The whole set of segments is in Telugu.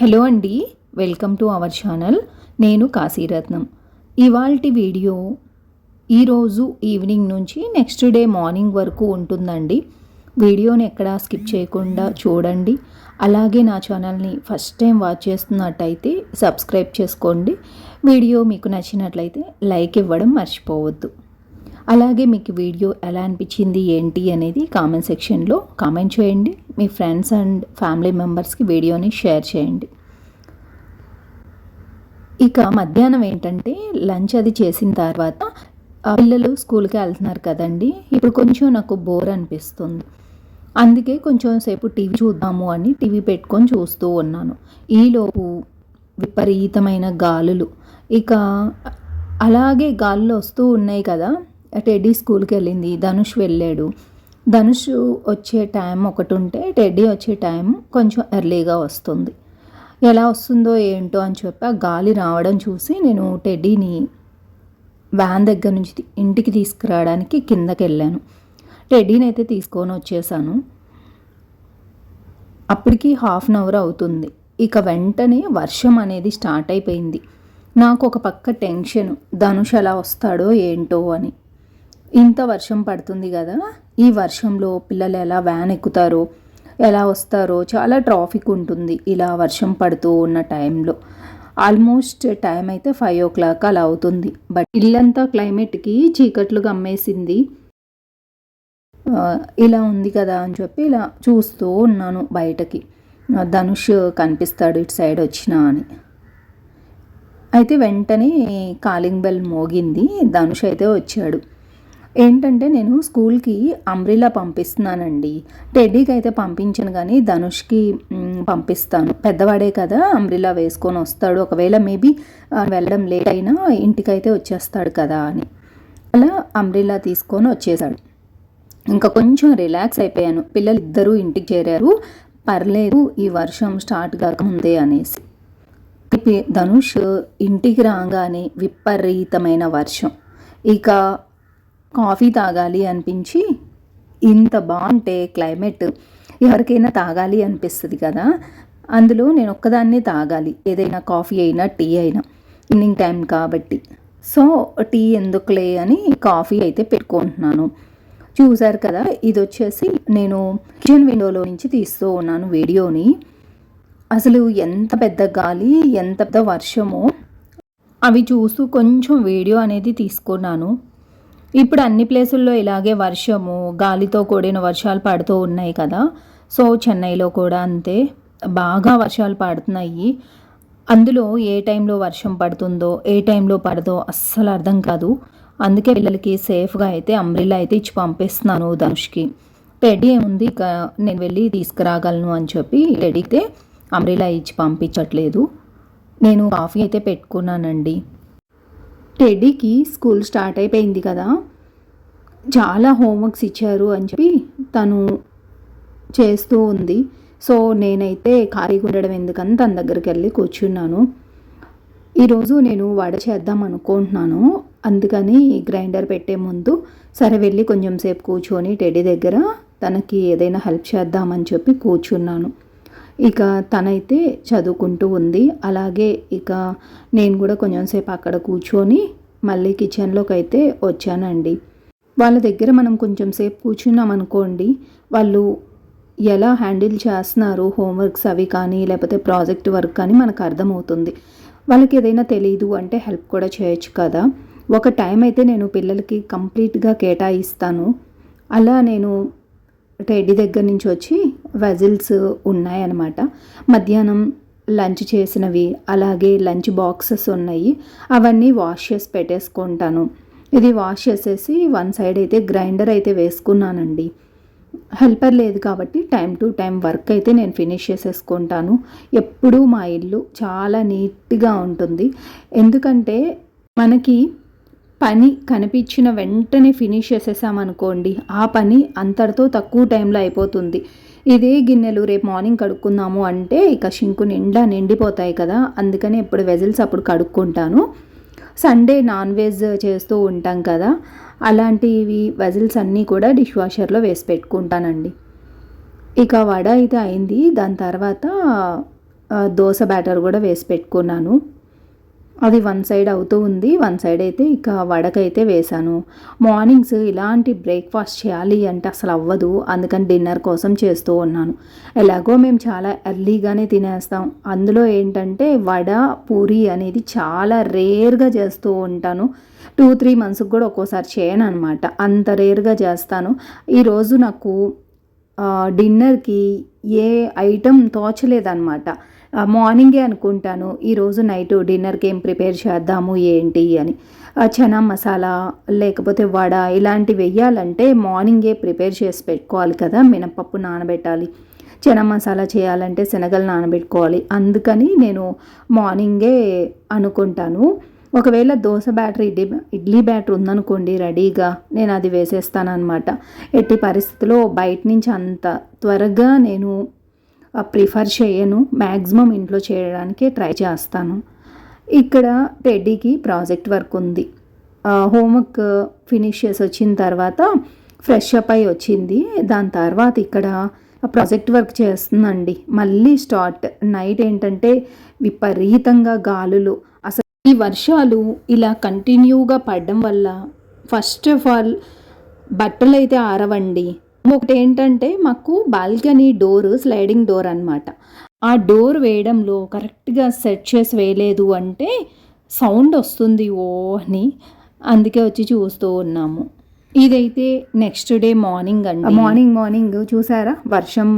హలో అండి వెల్కమ్ టు అవర్ ఛానల్. నేను కాశీరత్నం. ఇవాల్టి వీడియో ఈరోజు ఈవినింగ్ నుంచి నెక్స్ట్ డే మార్నింగ్ వరకు ఉంటుందండి. వీడియోని ఎక్కడా స్కిప్ చేయకుండా చూడండి. అలాగే నా ఛానల్ని ఫస్ట్ టైం వాచ్ చేస్తున్నట్టయితే సబ్స్క్రైబ్ చేసుకోండి. వీడియో మీకు నచ్చినట్లయితే లైక్ ఇవ్వడం మర్చిపోవద్దు. అలాగే మీకు వీడియో ఎలా అనిపించింది ఏంటి అనేది కామెంట్ సెక్షన్లో కామెంట్ చేయండి. మీ ఫ్రెండ్స్ అండ్ ఫ్యామిలీ మెంబర్స్కి వీడియోని షేర్ చేయండి. ఇక మధ్యాహ్నం ఏంటంటే లంచ్ అది చేసిన తర్వాత ఆ పిల్లలు స్కూల్కి వెళ్తున్నారు కదండి. ఇప్పుడు కొంచెం నాకు బోర్ అనిపిస్తుంది. అందుకే కొంచెం సేపు టీవీ చూద్దాము అని టీవీ పెట్టుకొని చూస్తూ ఉన్నాను. ఈలోపు విపరీతమైన గాలులు. ఇక అలాగే గాలులు వస్తూ ఉన్నాయి కదా. టెడ్డీ స్కూల్కి వెళ్ళింది. ధనుష్ వెళ్ళాడు. ధనుష్ వచ్చే టైం ఒకటి ఉంటే టెడ్డీ వచ్చే టైం కొంచెం ఎర్లీగా వస్తుంది. ఎలా వస్తుందో ఏంటో అని చెప్పి ఆ గాలి రావడం చూసి నేను టెడ్డీని వ్యాన్ దగ్గర నుంచి ఇంటికి తీసుకురావడానికి కిందకి వెళ్ళాను. టెడ్డీని అయితే తీసుకొని వచ్చేసాను. అప్పటికి హాఫ్ అన్ అవర్ అవుతుంది. ఇక వెంటనే వర్షం అనేది స్టార్ట్ అయిపోయింది. నాకు ఒక పక్క టెన్షన్. ధనుష్ ఎలా వస్తాడో ఏంటో అని. ఇంత వర్షం పడుతుంది కదా. ఈ వర్షంలో పిల్లలు ఎలా వ్యాన్ ఎక్కుతారో ఎలా వస్తారో చాలా ట్రాఫిక్ ఉంటుంది ఇలా వర్షం పడుతూ ఉన్న టైంలో. ఆల్మోస్ట్ టైం అయితే ఫైవ్ ఓ క్లాక్ అలా అవుతుంది. బట్ ఇల్లంతా క్లైమేట్కి చీకట్లు గమ్మేసింది ఇలా ఉంది కదా అని చెప్పి ఇలా చూస్తూ ఉన్నాను బయటకి. ధనుష్ కనిపిస్తాడు ఇటు సైడ్ వచ్చినా అని. అయితే వెంటనే కాలింగ్ బెల్ మోగింది. ధనుష్ అయితే వచ్చాడు. ఏంటంటే నేను స్కూల్కి అంబ్రిలా పంపిస్తున్నానండి. టెడ్డీకి అయితే పంపించను కానీ ధనుష్కి పంపిస్తాను. పెద్దవాడే కదా అంబ్రిలా వేసుకొని వస్తాడు. ఒకవేళ మేబీ వెళ్ళడం లేట్ అయినా ఇంటికైతే వచ్చేస్తాడు కదా అని. అలా అంబ్రిలా తీసుకొని వచ్చేసాడు. ఇంకా కొంచెం రిలాక్స్ అయిపోయాను. పిల్లలు ఇద్దరూ ఇంటికి చేరారు. పర్లేదు ఈ వర్షం స్టార్ట్ కాకముందే అనేసి. ధనుష్ ఇంటికి రాగానే విపరీతమైన వర్షం. ఇక కాఫీ తాగాలి అనిపించి ఇంత బాగుంటే క్లైమేట్ ఎవరికైనా తాగాలి అనిపిస్తుంది కదా. అందులో నేను ఒక్కదాన్నే తాగాలి ఏదైనా కాఫీ అయినా టీ అయినా ఈవినింగ్ టైం కాబట్టి. సో టీ ఎందుకులే అని కాఫీ అయితే పెట్టుకుంటున్నాను. చూసారు కదా ఇది వచ్చేసి నేను కిచెన్ విండోలో నుంచి తీస్తూ ఉన్నాను వీడియోని. అసలు ఎంత పెద్ద గాలి ఎంత పెద్ద వర్షమో అవి చూస్తూ కొంచెం వీడియో అనేది తీసుకున్నాను. ఇప్పుడు అన్ని ప్లేసుల్లో ఇలాగే వర్షము గాలితో కూడిన వర్షాలు పడుతూ ఉన్నాయి కదా. సో చెన్నైలో కూడా అంతే. బాగా వర్షాలు పడుతున్నాయి. అందులో ఏ టైంలో వర్షం పడుతుందో ఏ టైంలో పడదో అస్సలు అర్థం కాదు. అందుకే పిల్లలకి సేఫ్గా అయితే అంబ్రిల్లా అయితే ఇచ్చి పంపిస్తున్నాను ధనుష్కి. టెడ్డీ ఏముంది? ఇక నేను వెళ్ళి తీసుకురాగలను అని చెప్పి టెడ్డీకి అంబ్రిల్లా ఇచ్చి పంపించట్లేదు. నేను కాఫీ అయితే పెట్టుకున్నానండి. టెడ్డీకి స్కూల్ స్టార్ట్ అయిపోయింది కదా. చాలా హోంవర్క్స్ ఇచ్చారు అని చెప్పి తను చేస్తూ ఉంది. సో నేనైతే ఖాళీగా ఉండడం ఎందుకని తన దగ్గరికి వెళ్ళి కూర్చున్నాను. ఈరోజు నేను వడ చేద్దాం అనుకుంటున్నాను. అందుకని గ్రైండర్ పెట్టే ముందు సరే వెళ్ళి కొంచెం సేపు కూర్చొని టెడ్డీ దగ్గర తనకి ఏదైనా హెల్ప్ చేద్దామని చెప్పి కూర్చున్నాను. ఇక తనైతే చదువుకుంటూ ఉంది. అలాగే ఇక నేను కూడా కొంచెం సేపు అక్కడ కూర్చొని మళ్ళీ కిచెన్లోకి అయితే వచ్చానండి. వాళ్ళ దగ్గర మనం కొంచెం సేపు కూర్చున్నాం అనుకోండి వాళ్ళు ఎలా హ్యాండిల్ చేస్తున్నారు హోంవర్క్స్ అవి కానీ లేకపోతే ప్రాజెక్ట్ వర్క్ కానీ మనకు అర్థమవుతుంది. వాళ్ళకి ఏదైనా తెలియదు అంటే హెల్ప్ కూడా చేయొచ్చు కదా. ఒక టైం అయితే నేను పిల్లలకి కంప్లీట్గా కేటాయిస్తాను. అలా నేను టెడ్డీ దగ్గర నుంచి వచ్చి వెజిల్స్ ఉన్నాయన్నమాట. మధ్యాహ్నం లంచ్ చేసినవి అలాగే లంచ్ బాక్సెస్ ఉన్నాయి. అవన్నీ వాష్ చేసి పెట్టేసుకుంటాను. ఇది వాష్ చేసేసి వన్ సైడ్ అయితే గ్రైండర్ అయితే వేసుకున్నానండి. హెల్పర్ లేదు కాబట్టి టైం టు టైం వర్క్ అయితే నేను ఫినిష్ చేసేసుకుంటాను. ఎప్పుడూ మా ఇల్లు చాలా నీట్గా ఉంటుంది. ఎందుకంటే మనకి పని కనిపించిన వెంటనే ఫినిష్ చేసేసామనుకోండి ఆ పని అంతటితో తక్కువ టైంలో అయిపోతుంది. ఇదే గిన్నెలు రేపు మార్నింగ్ కడుక్కుందాము అంటే ఇక షింకు నిండా నిండిపోతాయి కదా అందుకని ఎప్పుడు వెజిల్స్ అప్పుడు కడుక్కుంటాను. సండే నాన్ వెజ్ చేస్తూ ఉంటాం కదా అలాంటివి వెజిల్స్ అన్నీ కూడా డిష్ వాషర్లో వేసి పెట్టుకుంటానండి. ఇక వడ అయితే అయింది దాని తర్వాత దోశ బ్యాటర్ కూడా వేసి పెట్టుకున్నాను. అది వన్ సైడ్ అవుతూ ఉంది. వన్ సైడ్ అయితే ఇక వడకైతే వేశాను. మార్నింగ్స్ ఇలాంటి బ్రేక్ఫాస్ట్ చేయాలి అంటే అసలు అవ్వదు. అందుకని డిన్నర్ కోసం చేస్తూ ఉన్నాను. ఎలాగో మేము చాలా ఎర్లీగానే తినేస్తాం. అందులో ఏంటంటే వడ పూరి అనేది చాలా రేర్గా చేస్తూ ఉంటాను. టూ త్రీ మంత్స్కి కూడా ఒక్కోసారి చేయను అనమాట అంత రేర్గా చేస్తాను. ఈరోజు నాకు డిన్నర్కి ఏ ఐటెం తోచలేదన్నమాట. మార్నింగే అనుకుంటాను ఈరోజు నైట్ డిన్నర్కి ఏం ప్రిపేర్ చేద్దాము ఏంటి అని. చనా మసాలా లేకపోతే వడ ఇలాంటివి వెయ్యాలంటే మార్నింగే ప్రిపేర్ చేసి పెట్టుకోవాలి కదా మినపప్పు నానబెట్టాలి. చనా మసాలా చేయాలంటే శనగలు నానబెట్టుకోవాలి. అందుకని నేను మార్నింగే అనుకుంటాను. ఒకవేళ దోశ బ్యాటర్ ఇడ్లీ ఇడ్లీ బ్యాటర్ ఉందనుకోండి రెడీగా నేను అది వేసేస్తాను అనమాట ఎట్టి పరిస్థితిలో బయట నుంచి అంత త్వరగా నేను ప్రిఫర్ చేయను. మ్యాక్సిమం ఇంట్లో చేయడానికే ట్రై చేస్తాను. ఇక్కడ టెడ్డీకి ప్రాజెక్ట్ వర్క్ ఉంది. హోంవర్క్ ఫినిష్ చేసి వచ్చిన తర్వాత ఫ్రెష్ అప్ అయి వచ్చింది. దాని తర్వాత ఇక్కడ ప్రాజెక్ట్ వర్క్ చేస్తుందండి. మళ్ళీ స్టార్ట్. నైట్ ఏంటంటే విపరీతంగా గాలులు. అసలు ఈ వర్షాలు ఇలా కంటిన్యూగా పడడం వల్ల ఫస్ట్ ఆఫ్ ఆల్ బట్టలు అయితే ఆరవండి. ఒకటి ఏంటంటే మాకు బాల్కనీ డోర్ స్లైడింగ్ డోర్ అనమాట ఆ డోర్ వేయడంలో కరెక్ట్గా సెట్ చేసి వేయలేదు అంటే సౌండ్ వస్తుంది ఓ అని అందుకే వచ్చి చూస్తూ ఉన్నాము. ఇదైతే నెక్స్ట్ డే మార్నింగ్ అండి. మార్నింగ్ మార్నింగ్ చూసారా? వర్షం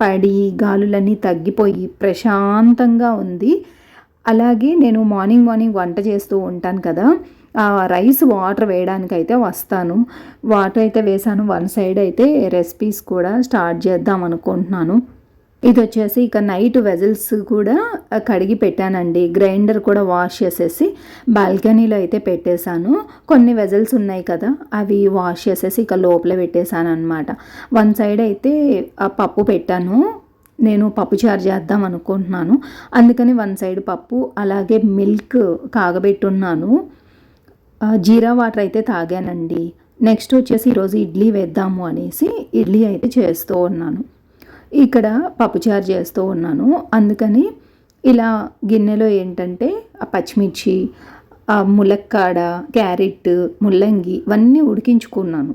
పడి గాలులన్నీ తగ్గిపోయి ప్రశాంతంగా ఉంది. అలాగే నేను మార్నింగ్ మార్నింగ్ వంట చేస్తూ ఉంటాను కదా. రైస్ వాటర్ వేయడానికి అయితే వస్తాను. వాటర్ అయితే వేసాను. వన్ సైడ్ అయితే రెసిపీస్ కూడా స్టార్ట్ చేద్దాం అనుకుంటున్నాను. ఇది వచ్చేసి ఇక నైట్ వెజల్స్ కూడా కడిగి పెట్టానండి. గ్రైండర్ కూడా వాష్ చేసేసి బాల్కనీలో అయితే పెట్టేశాను. కొన్ని వెజల్స్ ఉన్నాయి కదా అవి వాష్ చేసేసి ఇక లోపల పెట్టేశాను అనమాట వన్ సైడ్ అయితే పప్పు పెట్టాను. నేను పప్పు చారు చేద్దాం అనుకుంటున్నాను. అందుకని వన్ సైడ్ పప్పు అలాగే మిల్క్ కాగబెట్టున్నాను. ఉన్నాను జీరా వాటర్ అయితే తాగానండి. నెక్స్ట్ వచ్చేసి ఈరోజు ఇడ్లీ వేద్దాము అనేసి ఇడ్లీ అయితే చేస్తూ ఉన్నాను. ఇక్కడ పప్పుచారు చేస్తూ ఉన్నాను. అందుకని ఇలా గిన్నెలో ఏంటంటే ఆ పచ్చిమిర్చి ఆ ములక్కాడ క్యారెట్ ముల్లంగి ఇవన్నీ ఉడికించుకున్నాను.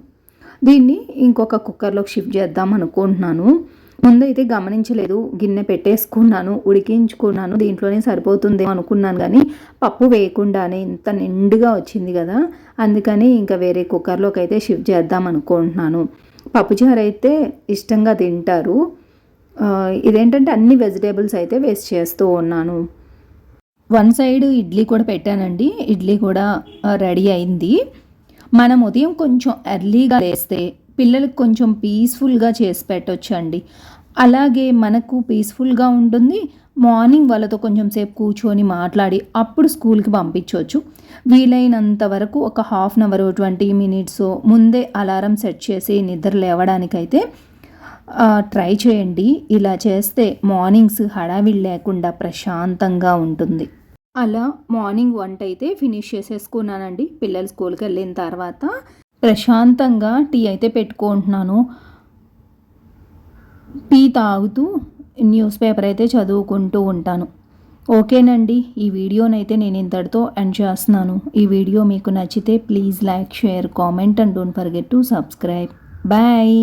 దీన్ని ఇంకొక కుక్కర్లోకి షిఫ్ట్ చేద్దాం అనుకుంటున్నాను. ముందైతే గమనించలేదు. గిన్నె పెట్టేసుకున్నాను ఉడికించుకున్నాను దీంట్లోనే సరిపోతుంది అనుకున్నాను కానీ పప్పు వేయకుండానే ఇంత నిండుగా వచ్చింది కదా. అందుకని ఇంకా వేరే కుక్కర్లోకి అయితే షిఫ్ట్ చేద్దాం అనుకుంటున్నాను. పప్పుచారు అయితే ఇష్టంగా తింటారు. ఇదేంటంటే అన్ని వెజిటేబుల్స్ అయితే వేస్ట్ చేస్తూ ఉన్నాను. వన్ సైడ్ ఇడ్లీ కూడా పెట్టానండి. ఇడ్లీ కూడా రెడీ అయింది. మనం ఉదయం కొంచెం ఎర్లీగా వేస్తే పిల్లలకు కొంచెం పీస్ఫుల్గా చేసి పెట్టొచ్చండి. అలాగే మనకు పీస్ఫుల్గా ఉంటుంది. మార్నింగ్ వాళ్ళతో కొంచెం సేపు కూర్చొని మాట్లాడి అప్పుడు స్కూల్కి పంపించవచ్చు వీలైనంత వరకు ఒక half an hour twenty minutes ముందే అలారం సెట్ చేసి నిద్ర లేవడానికైతే ట్రై చేయండి. ఇలా చేస్తే మార్నింగ్స్ హడావిడి లేకుండా ప్రశాంతంగా ఉంటుంది. అలా మార్నింగ్ వంట అయితే ఫినిష్ చేసేసుకున్నానండి. పిల్లలు స్కూల్కి వెళ్ళిన తర్వాత ప్రశాంతంగా టీ అయితే పెట్టుకుంటున్నాను. టీ తాగుతూ న్యూస్ పేపర్ అయితే చదువుకుంటూ ఉంటాను. ఓకేనండి ఈ వీడియోనైతే నేను ఇంతటితో ఎండ్ చేస్తున్నాను. ఈ వీడియో మీకు నచ్చితే please like share comment and don't forget to subscribe. Bye!